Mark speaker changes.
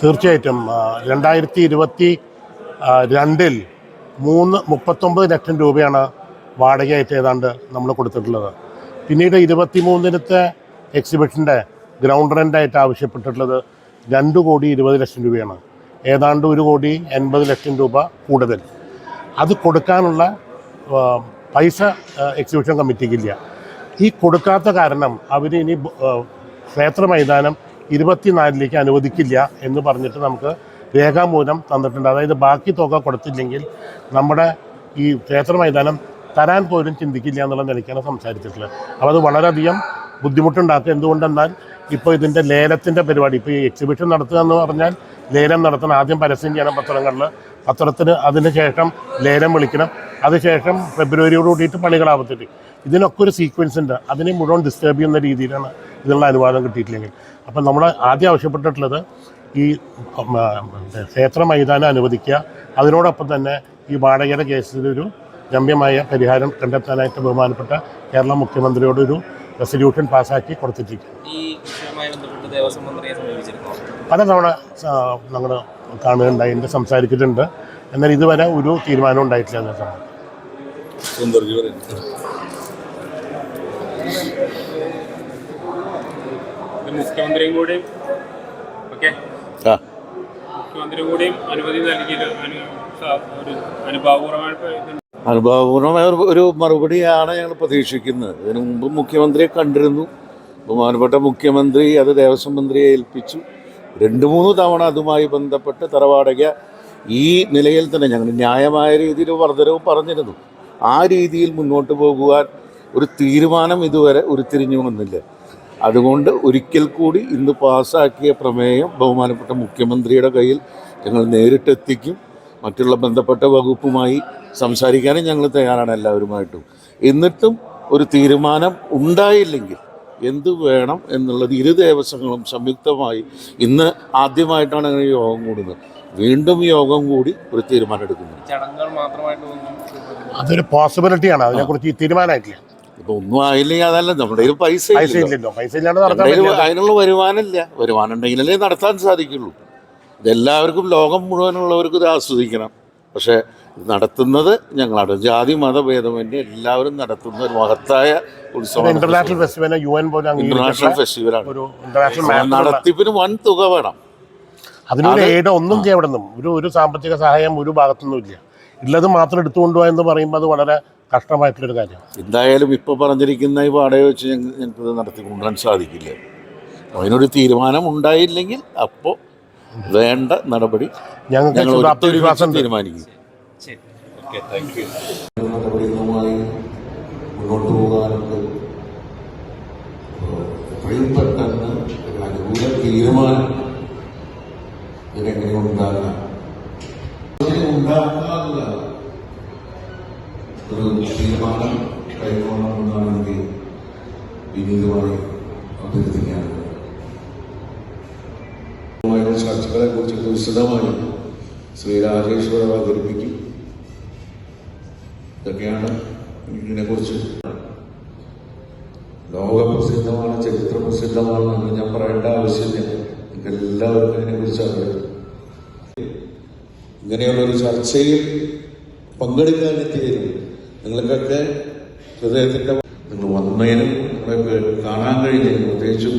Speaker 1: തീർച്ചയായിട്ടും രണ്ടായിരത്തി ഇരുപത്തി രണ്ടിൽ മൂന്ന് മുപ്പത്തൊമ്പത് ലക്ഷം രൂപയാണ് വാടകയായിട്ട് ഏതാണ്ട് നമ്മൾ കൊടുത്തിട്ടുള്ളത്. പിന്നീട് ഇരുപത്തി മൂന്നിനത്തെ എക്സിബിഷന്റെ ഗ്രൗണ്ട് റെന്റായിട്ട് ആവശ്യപ്പെട്ടിട്ടുള്ളത് രണ്ട് കോടി ഇരുപത് ലക്ഷം രൂപയാണ്. ഏതാണ്ട് ഒരു കോടി എൺപത് ലക്ഷം രൂപ കൂടുതൽ. അത് കൊടുക്കാനുള്ള പൈസ എക്സിബിഷൻ കമ്മിറ്റിക്കില്ല ഈ കൊടുക്കാത്ത കാരണം അവർ ഇനി ക്ഷേത്ര മൈതാനം ഇരുപത്തിനാലിലേക്ക് അനുവദിക്കില്ല എന്ന് പറഞ്ഞിട്ട് നമുക്ക് രേഖാമൂലം തന്നിട്ടുണ്ട്. അതായത് ബാക്കി തുക കൊടുത്തില്ലെങ്കിൽ നമ്മുടെ ഈ ക്ഷേത്ര മൈതാനം തരാൻ പോലും ചിന്തിക്കില്ല എന്നുള്ള നിലയ്ക്കാണ് സംസാരിച്ചിട്ടുള്ളത്. അപ്പോൾ അത് വളരെയധികം ബുദ്ധിമുട്ടുണ്ടാക്കുക എന്തുകൊണ്ടെന്നാൽ ഇപ്പോൾ ഇതിന്റെ ലേലത്തിന്റെ പരിപാടി ഇപ്പോൾ ഈ എക്സിബിഷൻ നടത്തുക എന്ന് പറഞ്ഞാൽ ലേലം നടത്തണം. ആദ്യം പരസ്യം ചെയ്യണം പത്രങ്ങളിൽ. പത്രത്തിന് അതിന് ശേഷം ലേലം വിളിക്കണം. അതിനുശേഷം ഫെബ്രുവരിയോട് കൂടിയിട്ട് പള്ളികളാവത്തിട്ട് ഇതിനൊക്കെ ഒരു സീക്വൻസ് ഉണ്ട്. അതിനെ മുഴുവൻ ഡിസ്റ്റർബ് ചെയ്യുന്ന രീതിയിലാണ് ഇതിനുള്ള അനുവാദം കിട്ടിയിട്ടില്ലെങ്കിൽ. അപ്പം നമ്മൾ ആദ്യം ആവശ്യപ്പെട്ടിട്ടുള്ളത് ഈ ക്ഷേത്ര മൈതാനം അനുവദിക്കുക. അതിനോടൊപ്പം തന്നെ ഈ വാടകയുടെ കേസിലൊരു ഗമ്യമായ പരിഹാരം കണ്ടെത്താനായിട്ട് ബഹുമാനപ്പെട്ട കേരള മുഖ്യമന്ത്രിയോട് ഒരു റെസൊല്യൂഷൻ പാസ്സാക്കി കൊടുത്തിട്ടിരിക്കും പലതവണ ഞങ്ങൾ കാണുകയുണ്ടായി സംസാരിച്ചിട്ടുണ്ട്. എന്നാൽ ഇതുവരെ ഒരു തീരുമാനം ഉണ്ടായിട്ടില്ല.
Speaker 2: ഇത് മുഖ്യമന്ത്രിയും കൂടി. ഓക്കെ.
Speaker 3: ആ.
Speaker 2: മുഖ്യമന്ത്രിയും കൂടിയും അനുമതി നൽകിയത് ഒരു
Speaker 3: ഒരു- ഒരു മറുപടിയാണ് ഞങ്ങൾ പ്രതീക്ഷിക്കുന്നത്. ഇതിനു മുമ്പ് മുഖ്യമന്ത്രിയെ കണ്ടിരുന്നു. ബഹുമാനപ്പെട്ട മുഖ്യമന്ത്രി അത് ദേവസ്വം മന്ത്രിയെ ഏൽപ്പിച്ചു. രണ്ട് മൂന്ന് തവണ അതുമായി ബന്ധപ്പെട്ട് തറവാടക ഈ നിലയിൽ തന്നെ ഞങ്ങൾ ന്യായമായ രീതിയിൽ വർധനവും പറഞ്ഞിരുന്നു. ആ രീതിയിൽ മുന്നോട്ട് പോകുവാൻ ഒരു തീരുമാനം ഇതുവരെ ഉരുത്തിരിഞ്ഞു വന്നില്ല അതുകൊണ്ട് ഒരിക്കൽ കൂടി ഇന്ന് പാസ്സാക്കിയ പ്രമേയം ബഹുമാനപ്പെട്ട മുഖ്യമന്ത്രിയുടെ കയ്യിൽ ഞങ്ങൾ നേരിട്ടെത്തിക്കും. മറ്റുള്ള ബന്ധപ്പെട്ട വകുപ്പുമായി സംസാരിക്കാനും ഞങ്ങൾ തയ്യാറാണ് എല്ലാവരുമായിട്ടും. എന്നിട്ടും ഒരു തീരുമാനം ഉണ്ടായില്ലെങ്കിൽ എന്ത് വേണം എന്നുള്ളത് ഇരു ദേവസ്വങ്ങളും സംയുക്തമായി ഇന്ന് ആദ്യമായിട്ടാണ് അങ്ങനെ യോഗം കൂടുന്നത്. വീണ്ടും യോഗം കൂടി ഒരു തീരുമാനം
Speaker 4: ഒന്നും
Speaker 1: അതൊരു പോസിബിലിറ്റിയാണ് അതിനെക്കുറിച്ച് തീരുമാനമായിട്ടില്ല.
Speaker 3: ഇപ്പൊ ഒന്നും ആയില്ലെങ്കിൽ അതല്ല നമ്മുടെ കയ്യിൽ പൈസ അതിനുള്ള വരുമാനമില്ല വരുമാനം ഉണ്ടെങ്കിലല്ലേ നടത്താൻ സാധിക്കുള്ളൂ. ഇതെല്ലാവർക്കും ലോകം മുഴുവനുള്ളവർക്കും ഇത് ആസ്വദിക്കണം. പക്ഷേ നടത്തുന്നത് ഞങ്ങളാണ്. ജാതി മതഭേദമന്യേ എല്ലാവരും നടത്തുന്ന ഒരു മഹത്തായ ഉത്സവം
Speaker 1: ഇന്റർനാഷണൽ ഫെസ്റ്റിവലിനെ യു എൻ പോലും
Speaker 3: ഇന്റർനാഷണൽ ഫെസ്റ്റിവലാണ്. നടത്തിപ്പിന് വൻ തുക വേണം.
Speaker 1: അതിനൊരു ഒന്നും ഒരു ഒരു സാമ്പത്തിക സഹായം ഒരു ഭാഗത്തുനിന്നും ഇല്ല. ഉള്ളത് മാത്രം എടുത്തുകൊണ്ടുപോകാൻ എന്ന് പറയുമ്പോൾ അത് വളരെ കഷ്ടമായിട്ടുള്ളൊരു കാര്യം
Speaker 3: എന്തായാലും ഇപ്പോൾ പറഞ്ഞിരിക്കുന്ന ഈ വാടക വെച്ച് ഞങ്ങൾക്ക് നടത്തി കൊണ്ടുവരാൻ സാധിക്കില്ല. അതിനൊരു തീരുമാനം ഉണ്ടായില്ലെങ്കിൽ അപ്പോൾ വേണ്ട നടപടി. ഞങ്ങൾ തീരുമാനിക്കും. മുന്നോട്ട് പോകാനുണ്ട്. എത്രയും പെട്ടെന്ന് ഒരു അനുകൂല തീരുമാനം ഇതിനെങ്ങനെ ഉണ്ടാകാം ഉണ്ടാക്കാനുള്ള ഒരു തീരുമാനം കൈക്കൊള്ളണമെന്നാണ് എനിക്ക് വിനീതമായി അഭ്യർത്ഥിക്കാനുള്ളത് കുറിച്ച് വിശദമായി ശ്രീ രാജേശ്വരം അവതരിപ്പിക്കും. ഇതൊക്കെയാണ് ഇതിനെക്കുറിച്ച് ലോകപ്രസിദ്ധമാണ് ചരിത്ര പ്രസിദ്ധമാണ് എന്ന് ഞാൻ പറയേണ്ട ആവശ്യമില്ല. എല്ലാവർക്കും ഇതിനെക്കുറിച്ച് അറിയാം. ഇങ്ങനെയുള്ളൊരു ചർച്ചയിൽ പങ്കെടുക്കാൻ എത്തിയതിനും നിങ്ങൾക്കൊക്കെ ഹൃദയത്തിന്റെ നിങ്ങൾ വന്നതിനും കാണാൻ കഴിഞ്ഞതിനും പ്രത്യേകിച്ചും